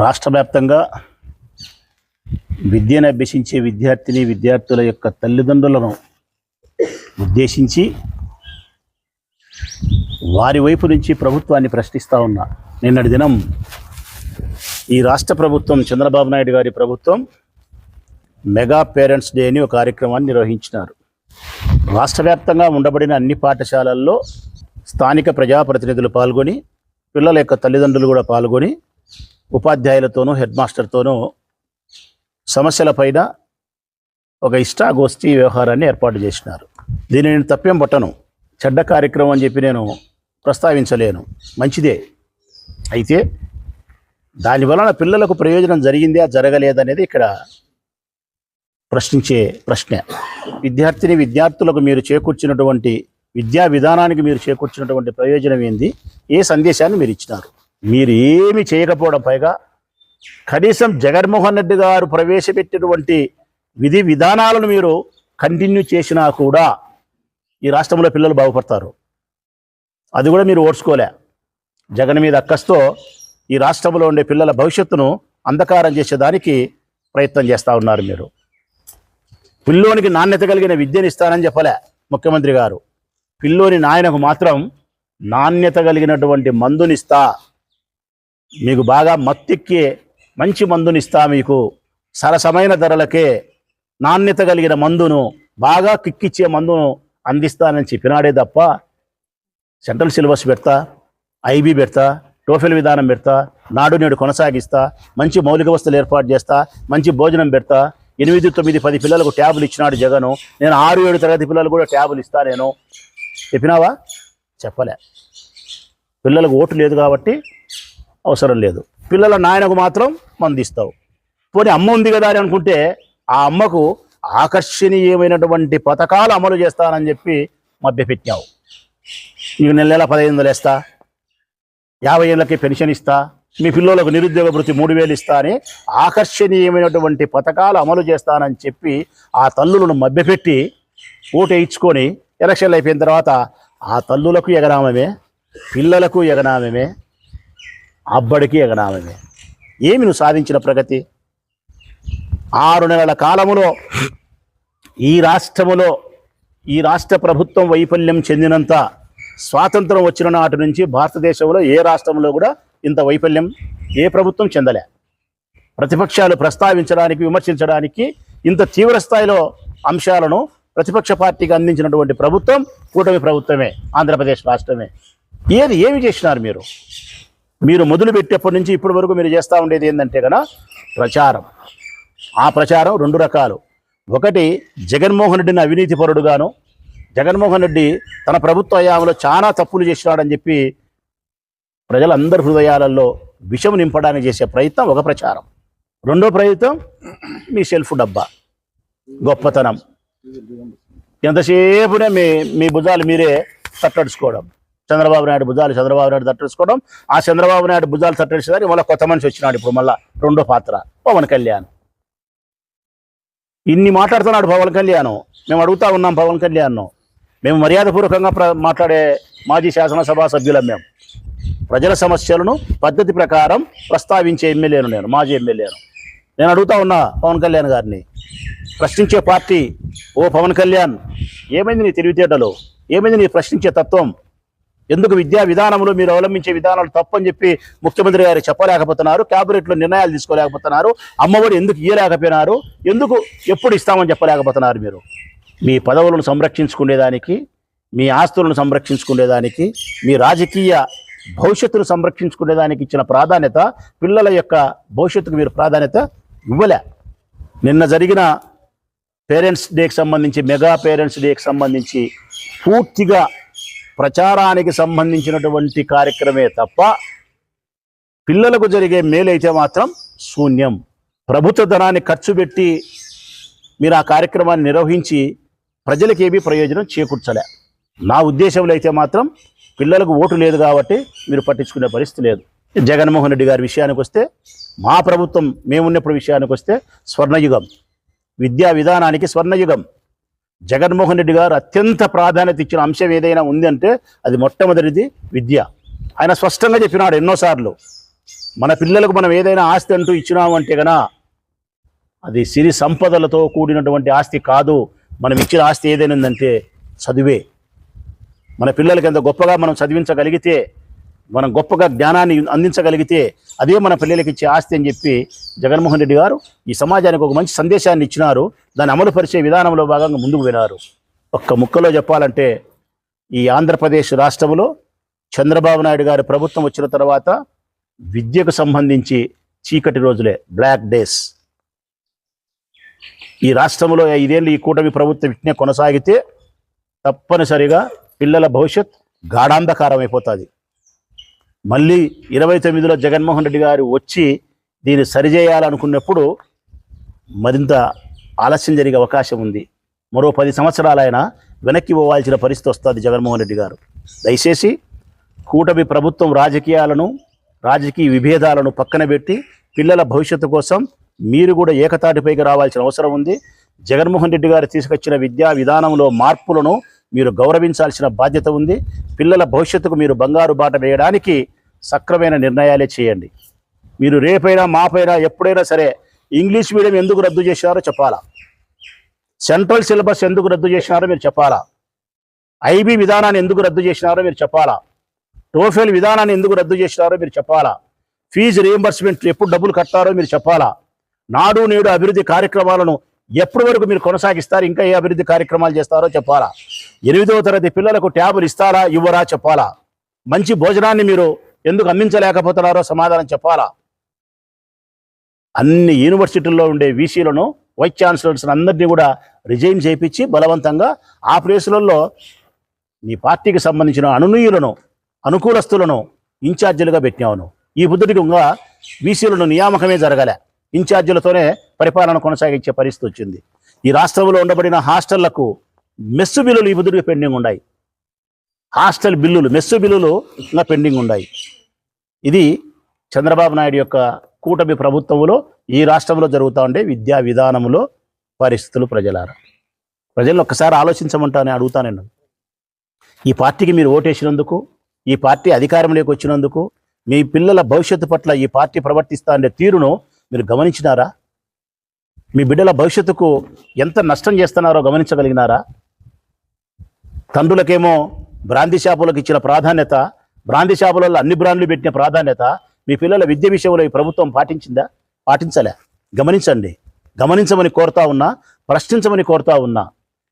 రాష్ట్ర వ్యాప్తంగా విద్యను అభ్యసించే విద్యార్థిని విద్యార్థుల యొక్క తల్లిదండ్రులను ఉద్దేశించి వారి వైపు నుంచి ప్రభుత్వాన్ని ప్రశ్నిస్తూ ఉన్నా. నిన్నటి దినం ఈ రాష్ట్ర ప్రభుత్వం చంద్రబాబు నాయుడు గారి ప్రభుత్వం మెగా పేరెంట్స్ డే అని ఒక కార్యక్రమాన్ని నిర్వహించినారు. రాష్ట్ర వ్యాప్తంగా ఉండబడిన అన్ని పాఠశాలల్లో స్థానిక ప్రజాప్రతినిధులు పాల్గొని పిల్లల యొక్క తల్లిదండ్రులు కూడా పాల్గొని ఉపాధ్యాయులతోనూ హెడ్ మాస్టర్తోనూ సమస్యలపైన ఒక ఇష్టాగోష్ఠి వ్యవహారాన్ని ఏర్పాటు చేసినారు. దీన్ని నేను తప్పేం పట్టను. చెడ్డ కార్యక్రమం అని చెప్పి నేను ప్రస్తావించలేను. మంచిదే. అయితే దాని వలన పిల్లలకు ప్రయోజనం జరిగిందా జరగలేదనేది ఇక్కడ ప్రశ్నించే ప్రశ్న. విద్యార్థిని విద్యార్థులకు మీరు చేకూర్చినటువంటి విద్యా విధానానికి మీరు చేకూర్చినటువంటి ప్రయోజనం ఏంది? ఏ సందేశాన్ని మీరు ఇచ్చినారు? మీరు ఏమి చేయకపోవడం పైగా కనీసం జగన్మోహన్ రెడ్డి గారు ప్రవేశపెట్టినటువంటి విధి విధానాలను మీరు కంటిన్యూ చేసినా కూడా ఈ రాష్ట్రంలో పిల్లలు బాగుపడతారు. అది కూడా మీరు ఓడ్చుకోలే జగన్ మీద అక్కస్తో ఈ రాష్ట్రంలో ఉండే పిల్లల భవిష్యత్తును అంధకారం చేసేదానికి ప్రయత్నం చేస్తూ ఉన్నారు మీరు. పిల్లోనికి నాణ్యత కలిగిన విద్యను ఇస్తానని చెప్పలే ముఖ్యమంత్రి గారు. పిల్లోని నాయనకు మాత్రం నాణ్యత కలిగినటువంటి మందునిస్తా. మీకు బాగా మత్తెక్కే మంచి మందునిస్తా మీకు. సరసమైన ధరలకే నాణ్యత కలిగిన మందును బాగా కిక్కిచ్చే మందును అందిస్తానని చెప్పినాడే తప్ప సెంట్రల్ సిలబస్ పెడతా ఐబీ పెడతా టోఫెల్ విధానం పెడతా నాడు నేడు కొనసాగిస్తా మంచి మౌలిక వస్తువులు ఏర్పాటు చేస్తా మంచి భోజనం పెడతా ఎనిమిది తొమ్మిది పది పిల్లలకు ట్యాబులు ఇచ్చినాడు జగను. నేను ఆరు ఏడు తరగతి పిల్లలు కూడా ట్యాబులు ఇస్తా నేను. చెప్పినావా? చెప్పలే. పిల్లలకు ఓటు లేదు కాబట్టి అవసరం లేదు. పిల్లల నాయనకు మాత్రం మందిస్తావు. పోనీ అమ్మ ఉంది కదా అని అనుకుంటే ఆ అమ్మకు ఆకర్షణీయమైనటువంటి పథకాలు అమలు చేస్తానని చెప్పి మభ్యపెట్టావు నీకు నెల నెల పదహైదు వందలు వేస్తా. యాభై ఏళ్ళకి పెన్షన్ ఇస్తా. మీ పిల్లలకు నిరుద్యోగ వృత్తి మూడు వేలు ఇస్తా అని ఆకర్షణీయమైనటువంటి పథకాలు అమలు చేస్తానని చెప్పి ఆ తల్లులను మభ్యపెట్టి ఓటు వేయించుకొని ఎలక్షన్లు అయిపోయిన తర్వాత ఆ తల్లులకు ఎగనామమే పిల్లలకు ఎగనామమే అబ్బడికి ఎగనామమే. ఏమి నువ్వు సాధించిన ప్రగతి? ఆరు నెలల కాలములో ఈ రాష్ట్రములో ఈ రాష్ట్ర ప్రభుత్వం వైఫల్యం చెందినంత స్వాతంత్రం వచ్చిన నాటి నుంచి భారతదేశంలో ఏ రాష్ట్రంలో కూడా ఇంత వైఫల్యం ఏ ప్రభుత్వం చెందలే. ప్రతిపక్షాలు ప్రస్తావించడానికి విమర్శించడానికి ఇంత తీవ్ర స్థాయిలో అంశాలను ప్రతిపక్ష పార్టీకి అందించినటువంటి ప్రభుత్వం కూటమి ప్రభుత్వమే ఆంధ్రప్రదేశ్ రాష్ట్రమే. ఏది ఏమి చేసినారు మీరు? మీరు మొదలు పెట్టేప్పటి నుంచి ఇప్పటి వరకు మీరు చేస్తూ ఉండేది ఏంటంటే కదా ప్రచారం. ఆ ప్రచారం రెండు రకాలు. ఒకటి జగన్మోహన్ రెడ్డిని అవినీతి పరుడుగాను జగన్మోహన్ రెడ్డి తన ప్రభుత్వ హయాంలో చాలా తప్పులు చేసినాడని చెప్పి ప్రజలందరి హృదయాలలో విషం నింపడానికి చేసే ప్రయత్నం ఒక ప్రచారం. రెండో ప్రయత్నం మీ సెల్ఫ్ డబ్బా గొప్పతనం. ఎంతసేపునే మీ మీ భుజాలు మీరే తట్టడుచుకోవడం. చంద్రబాబు నాయుడు భుజాలు చంద్రబాబు నాయుడు తట్టడుచుకోవడం ఆ చంద్రబాబు నాయుడు భుజాలు తట్టడిచేదానికి మళ్ళీ కొత్త మనిషి వచ్చినాడు ఇప్పుడు మళ్ళీ రెండో పాత్ర పవన్ కళ్యాణ్. ఇన్ని మాట్లాడుతున్నాడు పవన్ కళ్యాణ్. మేము అడుగుతా ఉన్నాం పవన్ కళ్యాణ్. మేము మర్యాదపూర్వకంగా ప్ర మాట్లాడే మాజీ శాసనసభ సభ్యులం మేము. ప్రజల సమస్యలను పద్ధతి ప్రకారం ప్రస్తావించే ఎమ్మెల్యేను నేను మాజీ ఎమ్మెల్యేను. నేను అడుగుతా ఉన్నా పవన్ కళ్యాణ్ గారిని. ప్రశ్నించే పార్టీ ఓ పవన్ కళ్యాణ్. ఏమైంది నీ తెలివితేటలు? ఏమైంది నీ ప్రశ్నించే తత్వం? ఎందుకు విద్యా విధానంలో మీరు అవలంబించే విధానాలు తప్పని చెప్పి ముఖ్యమంత్రి గారు చెప్పలేకపోతున్నారు క్యాబినెట్లో నిర్ణయాలు తీసుకోలేకపోతున్నారు అమ్మఒడి ఎందుకు ఇయ్యలేకపోయినారు ఎందుకు ఎప్పుడు ఇస్తామని చెప్పలేకపోతున్నారు మీరు? మీ పదవులను సంరక్షించుకునేదానికి మీ ఆస్తులను సంరక్షించుకునేదానికి మీ రాజకీయ భవిష్యత్తును సంరక్షించుకునేదానికి ఇచ్చిన ప్రాధాన్యత పిల్లల యొక్క భవిష్యత్తుకు మీరు ప్రాధాన్యత ఇవ్వలే. నిన్న జరిగిన పేరెంట్స్ డేకి సంబంధించి మెగా పేరెంట్స్ డేకి సంబంధించి పూర్తిగా ప్రచారానికి సంబంధించినటువంటి కార్యక్రమే తప్ప పిల్లలకు జరిగే మేలైతే మాత్రం శూన్యం. ప్రభుత్వ ధనాన్ని ఖర్చు పెట్టి మీరు ఆ కార్యక్రమాన్ని నిర్వహించి ప్రజలకి ఏమీ ప్రయోజనం చేకూర్చలే. నా ఉద్దేశంలో అయితే మాత్రం పిల్లలకు ఓటు లేదు కాబట్టి మీరు పట్టించుకునే పరిస్థితి లేదు. జగన్మోహన్ రెడ్డి గారి విషయానికి వస్తే మా ప్రభుత్వం మేమున్నప్పుడు విషయానికి వస్తే స్వర్ణయుగం. విద్యా విధానానికి స్వర్ణయుగం. జగన్మోహన్ రెడ్డి గారు అత్యంత ప్రాధాన్యత ఇచ్చిన అంశం ఏదైనా ఉందంటే అది మొట్టమొదటిది విద్య. ఆయన స్పష్టంగా చెప్పినాడు ఎన్నోసార్లు మన పిల్లలకు మనం ఏదైనా ఆస్తి అంటూ ఇచ్చినాము అంటే అది సిరి సంపదలతో కూడినటువంటి ఆస్తి కాదు. మనం ఇచ్చిన ఆస్తి ఏదైనా ఉందంటే చదువే. మన పిల్లలకి ఎంత గొప్పగా మనం చదివించగలిగితే మనం గొప్పగా జ్ఞానాన్ని అందించగలిగితే అదే మన పిల్లలకి ఇచ్చే ఆస్తి అని చెప్పి జగన్మోహన్ రెడ్డి గారు ఈ సమాజానికి ఒక మంచి సందేశాన్ని ఇచ్చినారు. దాన్ని అమలు పరిచే విధానంలో భాగంగా ముందుకు వెళ్ళారు ఒక్క ముక్కలో చెప్పాలంటే ఈ ఆంధ్రప్రదేశ్ రాష్ట్రంలో చంద్రబాబు నాయుడు గారి ప్రభుత్వం వచ్చిన తర్వాత విద్యకు సంబంధించి చీకటి రోజులే బ్లాక్ డేస్ ఈ రాష్ట్రంలో ఐదేళ్ళు ఈ కూటమి ప్రభుత్వం ఇట్నే కొనసాగితే తప్పనిసరిగా పిల్లల భవిష్యత్ గాఢాంధకారం అయిపోతుంది మళ్ళీ ఇరవై తొమ్మిదిలో జగన్మోహన్ రెడ్డి గారు వచ్చి దీన్ని సరిచేయాలనుకున్నప్పుడు మరింత ఆలస్యం జరిగే అవకాశం ఉంది. మరో పది సంవత్సరాలు ఆయన వెనక్కి పోవాల్సిన పరిస్థితి వస్తుంది జగన్మోహన్ రెడ్డి గారు. దయచేసి కూటమి ప్రభుత్వం రాజకీయాలను రాజకీయ విభేదాలను పక్కన పెట్టి పిల్లల భవిష్యత్తు కోసం మీరు కూడా ఏకతాటిపైకి రావాల్సిన అవసరం ఉంది. జగన్మోహన్ రెడ్డి గారు తీసుకొచ్చిన విద్యా విధానంలో మార్పులను మీరు గౌరవించాల్సిన బాధ్యత ఉంది. పిల్లల భవిష్యత్తుకు మీరు బంగారు బాట వేయడానికి సక్రమైన నిర్ణయాలే చేయండి. మీరు రేపైనా మాపైనా ఎప్పుడైనా సరే ఇంగ్లీష్ మీడియం ఎందుకు రద్దు చేశారో చెప్పాలా? సెంట్రల్ సిలబస్ ఎందుకు రద్దు చేసినారో మీరు చెప్పాలా? ఐబీ విధానాన్ని ఎందుకు రద్దు చేసినారో మీరు చెప్పాలా? టోఫెల్ విధానాన్ని ఎందుకు రద్దు చేసినారో మీరు చెప్పాలా? ఫీజు రియంబర్స్మెంట్ ఎప్పుడు డబ్బులు కట్టారో మీరు చెప్పాలా? నాడు నేడు అభివృద్ధి కార్యక్రమాలను ఎప్పటి వరకు మీరు కొనసాగిస్తారు? ఇంకా ఏ అభివృద్ధి కార్యక్రమాలు చేస్తారో చెప్పాలా? ఎనిమిదవ తరగతి పిల్లలకు ట్యాబులు ఇస్తారా ఇవ్వరా చెప్పాలా? మంచి భోజనాన్ని మీరు ఎందుకు అందించలేకపోతున్నారో సమాధానం చెప్పాలా? అన్ని యూనివర్సిటీల్లో ఉండే వీసీలను వైస్ ఛాన్సలర్స్ అందరినీ కూడా రిజైన్ చేయించి బలవంతంగా ఆ ప్లేసులలో మీ పార్టీకి సంబంధించిన అనునీయులను అనుకూలస్తులను ఇన్ఛార్జీలుగా పెట్టినావును. ఈ బుద్ధుడికి ఇంకా వీసీలను నియామకమే జరగలే. ఇన్ఛార్జీలతోనే పరిపాలన కొనసాగించే పరిస్థితి వచ్చింది. ఈ రాష్ట్రంలో ఉండబడిన హాస్టళ్ళకు మెస్సు బిల్లులు ఈ బుద్ధుడికి పెండింగ్ ఉన్నాయి హాస్టల్ బిల్లులు మెస్సు బిల్లులు ఇంకా పెండింగ్ ఉన్నాయి ఇది చంద్రబాబు నాయుడు యొక్క కూటమి ప్రభుత్వంలో ఈ రాష్ట్రంలో జరుగుతూ ఉండే విద్యా విధానంలో పరిస్థితులు ప్రజలారా. ప్రజలను ఒక్కసారి ఆలోచించమంటానే అడుగుతా నేను. ఈ పార్టీకి మీరు ఓటేసినందుకు ఈ పార్టీ అధికారంలోకి వచ్చినందుకు మీ పిల్లల భవిష్యత్తు పట్ల ఈ పార్టీ ప్రవర్తిస్తా అనే తీరును మీరు గమనించినారా? మీ బిడ్డల భవిష్యత్తుకు ఎంత నష్టం చేస్తున్నారో గమనించగలిగినారా? తండ్రులకేమో బ్రాంతి షాపులకు ఇచ్చిన ప్రాధాన్యత బ్రాంతి షాపులలో అన్ని బ్రాండ్లు పెట్టిన ప్రాధాన్యత మీ పిల్లల విద్య విషయంలో ఈ ప్రభుత్వం పాటించిందా? పాటించలే. గమనించండి. గమనించమని కోరుతా ఉన్నా ప్రశ్నించమని కోరుతా ఉన్నా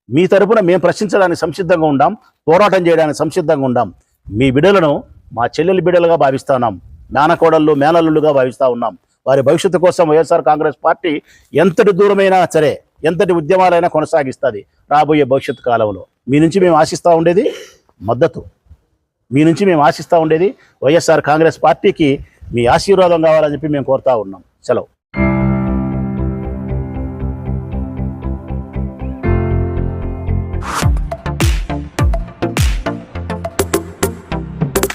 మీ తరపున మేము ప్రశ్నించడానికి సంసిద్ధంగా ఉండాం పోరాటం చేయడానికి సంసిద్ధంగా ఉండాం. మీ బిడలను మా చెల్లెలి బిడలుగా భావిస్తున్నాం మేనకోడళ్ళు మేనల్లుళ్ళుగా భావిస్తా ఉన్నాం. వారి భవిష్యత్తు కోసం వైఎస్ఆర్ కాంగ్రెస్ పార్టీ ఎంతటి దూరమైనా సరే ఎంతటి ఉద్యమాలైనా కొనసాగిస్తుంది రాబోయే భవిష్యత్ కాలంలో. మీ నుంచి మేము ఆశిస్తూ ఉండేది మద్దతు. మీ నుంచి మేము ఆశిస్తూ ఉండేది వైఎస్ఆర్ కాంగ్రెస్ పార్టీకి మీ ఆశీర్వాదం కావాలని చెప్పి మేము కోరుతా ఉన్నాం. సెలవు.